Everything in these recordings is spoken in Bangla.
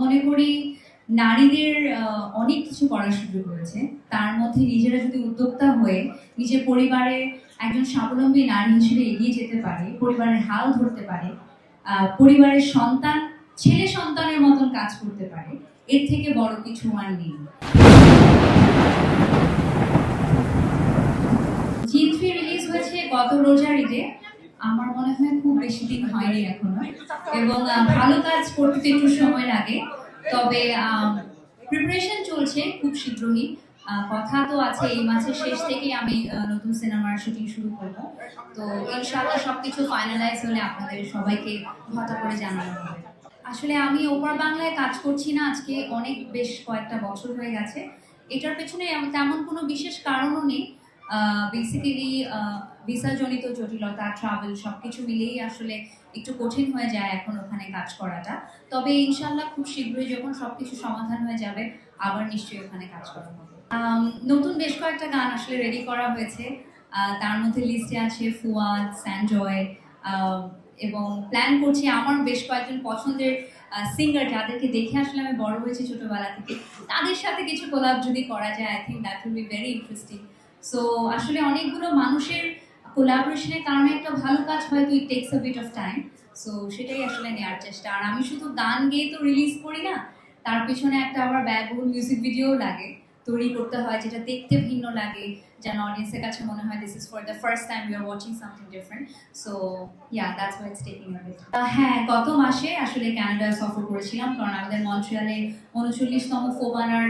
মনে করি নারীদের অনেক কিছু করার সুযোগ রয়েছে। তার মধ্যে নিজেরা যদি উদ্যোক্তা হয়ে নিজের পরিবারে একজন স্বাবলম্বী নারী হিসেবে এগিয়ে যেতে পারে, পরিবারের হাল ধরতে পারে পরিবারের সন্তান, ছেলে সন্তানের মতন কাজ করতে পারে, এর থেকে বড় কিছু আর নেই। জিন রিলিজ হয়েছে গত রোজার ঈদে। আমার মনে হয় খুব বেশি দিন হয়নি এখনও। এবং ভালো কাজ করতে একটু সময় লাগে। তবে প্রিপারেশন চলছে খুব শীঘ্রই। কথা তো আছে, এই মাসের শেষ থেকেই আমি নতুন সিনেমার শুটিং শুরু করব। তো, ইনশাআল্লাহ সবকিছু ফাইনালাইজ হলে আপনাদের সবাইকে ঘটা করে জানানো হবে আসলে আমি ওপার বাংলায় কাজ করছি না, আজকে অনেক বেশ কয়েকটা বছর হয়ে গেছে। এটার পেছনে তেমন কোনো বিশেষ কারণও নেই। বেসিক্যালি ভিসাজনিত জটিলতা ট্রাভেল সবকিছু মিলেই আসলে একটু কঠিন হয়ে যায় এখন ওখানে কাজ করাটা। তবে ইনশাল্লাহ খুব শীঘ্রই যখন সবকিছু সমাধান হয়ে যাবে, আবার নিশ্চয়ই ওখানে কাজ করা হবে। নতুন বেশ কয়েকটা গান আসলে রেডি করা হয়েছে। তার মধ্যে লিস্টে আছে ফুয়াদ স্যানজয় এবং প্ল্যান করছি আমার বেশ কয়েকজন পছন্দের সিঙ্গার যাদেরকে দেখে আসলে আমি বড় হয়েছি ছোটবেলা থেকে, তাদের সাথে কিছু কোলাপ যদি করা যায় I think that will be very interesting so আসলে অনেকগুলো মানুষের কোলাবোরেশনের কারণে একটা ভালো কাজ হয়তো it takes a bit of time so সেটাই আসলে নেওয়ার চেষ্টা। আর আমি শুধু গান গেয়ে তো রিলিজ করি না, তার পিছনে একটা আবার ব্যয়বহুল মিউজিক ভিডিও লাগে, তৈরি করতে হয়, যেটা দেখতে ভিন্ন লাগে, যেন অডিয়েন্সের কাছে মনে হয় this is for the first time you are watching something different so yeah that's why it's taking হ্যাঁ গত মাসে আসলে ক্যানাডায় সফর করেছিলাম, কারণ আমাদের মন্ট্রিয়ালে উনচল্লিশতম ফোবানার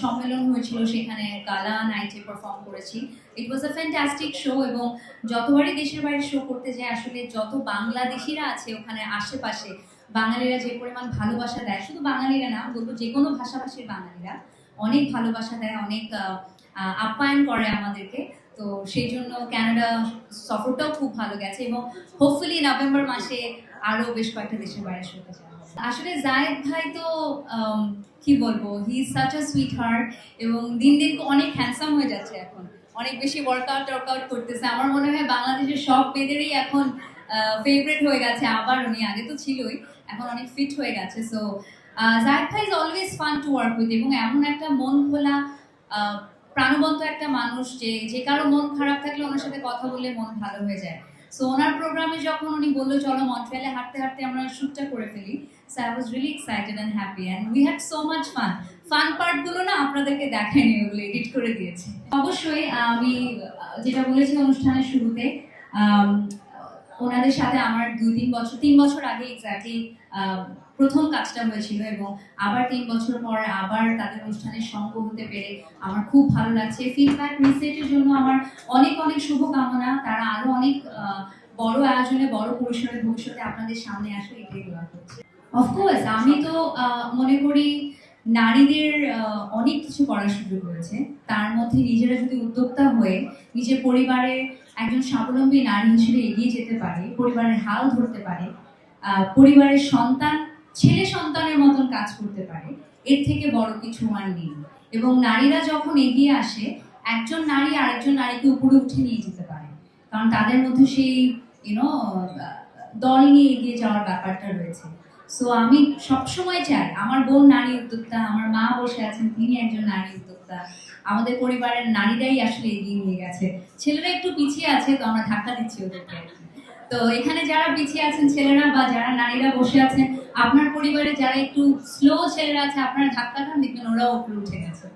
সম্মেলন হয়েছিল, সেখানে গালা নাইটে পারফর্ম করেছি। ইট ওয়াজ আ ফ্যান্টাস্টিক শো এবং যতবারই দেশের বাইরে শো করতে যায় আসলে যত বাংলাদেশিরা আছে ওখানে আশেপাশে, বাঙালিরা যে পরিমাণ ভালোবাসা দেয়, শুধু বাঙালিরা না, বলব যে কোনো ভাষাভাষীর বাঙালিরা অনেক ভালোবাসা দেয়, অনেক আপ্যায়ন করে আমাদেরকে। তো সেই জন্য কানাডা সফরটাও খুব ভালো গেছে এবং হোপফুলি নভেম্বর মাসে আরও বেশ কয়েকটা দেশের বাইরে শুনতে হবে। আসলে জায়েদ ভাই তো কি বলব he such a sweetheart এবং দিন দিন অনেক হ্যান্ডসাম হয়ে যাচ্ছে এখন। অনেক বেশি ওয়ার্কআউট ওয়ার্কআউট করতেছে। আমার মনে হয় বাংলাদেশের সব মেয়েদেরই এখন ফেভারিট হয়ে গেছে। আবার উনি, আগে তো ছিলই, এখন অনেক ফিট হয়ে গেছে। সো জায়েদ ভাই is always fun to work with এবং এমন একটা মন খোলা প্রাণবন্ত একটা মানুষ যে যে কারও মন খারাপ থাকলে ওনার সাথে কথা বলে মন ভালো হয়ে যায়। সো ওনার প্রোগ্রামে যখন উনি বলল, চলো মন্ট্রিয়ালে হাঁটতে হাঁটতে আমরা শ্যুটটা করে ফেলি so I was really excited and happy and we had so much fun fun পার্টগুলো না আপনাদেরকে দেখায়নি, ওগুলো এডিট করে দিয়েছে। অবশ্যই আমি যেটা বলেছি অনুষ্ঠানের শুরুতে আম, ওনাদের সাথে আমার দুই তিন বছর তিন বছর আগে এক্স্যাক্টলি প্রথম কাজটা হয়েছিল এবং আবার তিন বছর পর আবার তাদের অনুষ্ঠানের সঙ্গ হতে পেরে আমার খুব ভালো লাগছে। ফিডব্যাক রিসেটের জন্য আমার অনেক অনেক শুভকামনা। তারা আরও অনেক বড় আয়োজনে বড় পরিসরে ভবিষ্যতে আপনাদের সামনে আসবে এটাই দোয়া করছি অফকোর্স আমি তো মনে করি নারীদের অনেক কিছু করার সুযোগ রয়েছে। তার মধ্যে নিজেরা যদি উদ্যোক্তা হয়ে নিজের পরিবারে একজন স্বাবলম্বী নারী হিসেবে এগিয়ে যেতে পারে, পরিবারের হাল ধরতে পারে পরিবারের সন্তান, ছেলে সন্তানের মতন কাজ করতে পারে, এর থেকে বড় কিছু আর নেই। এবং নারীরা যখন এগিয়ে আসে, একজন নারী আরেকজন নারীকে উপরে উঠে নিয়ে যেতে পারে। কারণ তাদের মধ্যে সেই ইউনো দল নিয়ে এগিয়ে যাওয়ার ব্যাপারটা রয়েছে। সো আমি সবসময় চাই, আমার বোন নারী উদ্যোক্তা, আমার মা বসে আছেন, তিনি একজন নারী উদ্যোক্তা। আমাদের পরিবারের নারীরাই আসলে এগিয়ে নিয়ে গেছে। ছেলেরা একটু পিছিয়ে আছে, তো আমরা ধাক্কা দিচ্ছি ওদেরকে। তো এখানে যারা পিছিয়ে আছেন ছেলেরা বা যারা নারীরা বসে আছেন, আপনার পরিবারে যারা একটু স্লো ছেলেরা আছে, আপনারা ধাক্কা খান দেখবেন, ওরাও উপরে উঠে গেছে।